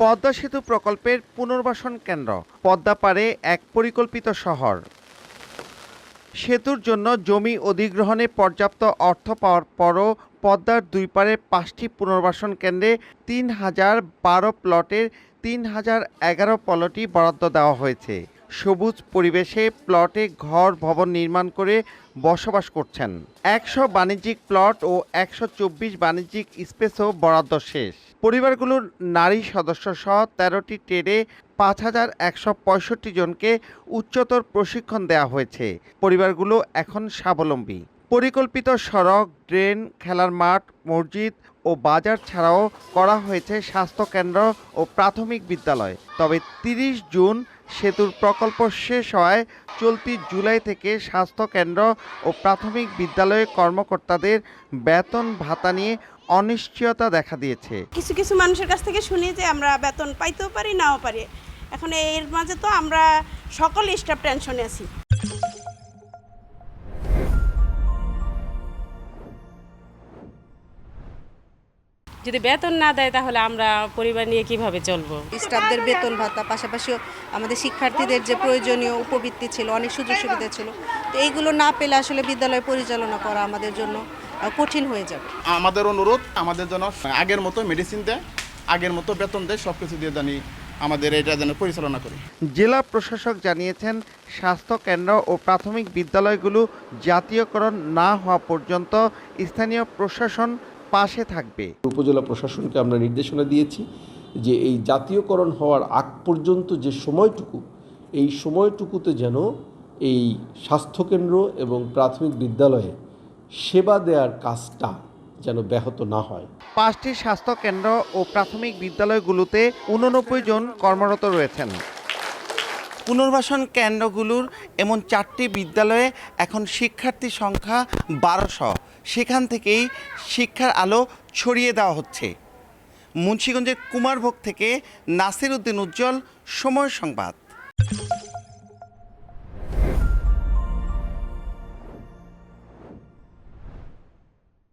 পদ্মা সেতু প্রকল্পের পুনর্বাসন কেন্দ্র পদ্মা পারে এক পরিকল্পিত শহর। সেতুর জন্য জমি অধিগ্রহণে পর্যাপ্ত অর্থ পাওয়ার পরও পদ্মার দুই পারে পাঁচটি পুনর্বাসন কেন্দ্রে তিন হাজার বারো প্লটের তিন হাজার এগারো প্লটই বরাদ্দ দেওয়া হয়েছে। সবুজ পরিবেশে প্লটে ঘর ভবন নির্মাণ করে বসবাস করছেন। একশো বাণিজ্যিক প্লট ও একশো চব্বিশ বাণিজ্যিক স্পেসও বরাদ্দ শেষ। পরিবারগুলোর নারী সদস্য সহ তেরোটি ট্রেডে পাঁচ হাজার একশো পঁয়ষট্টি জনকে উচ্চতর প্রশিক্ষণ দেওয়া হয়েছে। পরিবারগুলো এখন স্বাবলম্বী। পরিকল্পিত সড়ক, ড্রেন, খেলার মাঠ, মসজিদ ও বাজার ছাড়াও করা হয়েছে স্বাস্থ্যকেন্দ্র ও প্রাথমিক বিদ্যালয়। তবে তিরিশ জুন সেতুর প্রকল্প শেষ হওয়ায় চলতি জুলাই থেকে স্বাস্থ্যকেন্দ্র ও প্রাথমিক বিদ্যালয়ের কর্মকর্তাদের বেতন ভাতা নিয়ে অনিশ্চয়তা দেখা দিয়েছে। কিছু কিছু মানুষের কাছ থেকে শুনি যে আমরা বেতন পাইতেও পারি, নাও পারি। এখন এর মাঝে তো আমরা সকল স্টাফ টেনশনে আছি। যদি বেতন না দেয় তাহলে আমরা পরিবার নিয়ে কীভাবে চলবো? স্টাফদের বেতন ভাতা পাশাপাশি আমাদের শিক্ষার্থীদের যে প্রয়োজনীয় উপবৃত্তি ছিল অনেক সুযোগ সুবিধা ছিল। তো এইগুলো না পেলে আসলে বিদ্যালয় পরিচালনা করা আমাদের জন্য কঠিন হয়ে যাবে। আমাদের অনুরোধ আমাদের জন্য আগের মতো মেডিসিন দেয় আগের মতো বেতন দেয় সব কিছু দিয়ে জানি আমাদের এটা যেন পরিচালনা করি। জেলা প্রশাসক জানিয়েছেন স্বাস্থ্য কেন্দ্র ও প্রাথমিক বিদ্যালয়গুলো জাতীয়করণ না হওয়া পর্যন্ত স্থানীয় প্রশাসন পাশে থাকবে। উপজেলা প্রশাসনকে আমরা নির্দেশনা দিয়েছি যে এই জাতীয়করণ হওয়ার আগ পর্যন্ত যে সময়টুকু এই সময়টুকুতে যেন এই স্বাস্থ্যকেন্দ্র এবং প্রাথমিক বিদ্যালয়ে সেবা দেওয়ার কাজটা যেন ব্যাহত না হয়। পাঁচটি স্বাস্থ্য কেন্দ্র ও প্রাথমিক বিদ্যালয়গুলোতে উননব্বই জন কর্মরত রয়েছেন। পুনর্বাসন কেন্দ্রগুলোর এমন চারটি বিদ্যালয়ে এখন শিক্ষার্থী সংখ্যা বারোশো। সেখান থেকেই শিক্ষার আলো ছড়িয়ে দেওয়া হচ্ছে। মুন্সীগঞ্জের কুমারভোগ থেকে নাসির উদ্দিন উজ্জ্বল সময় সংবাদ।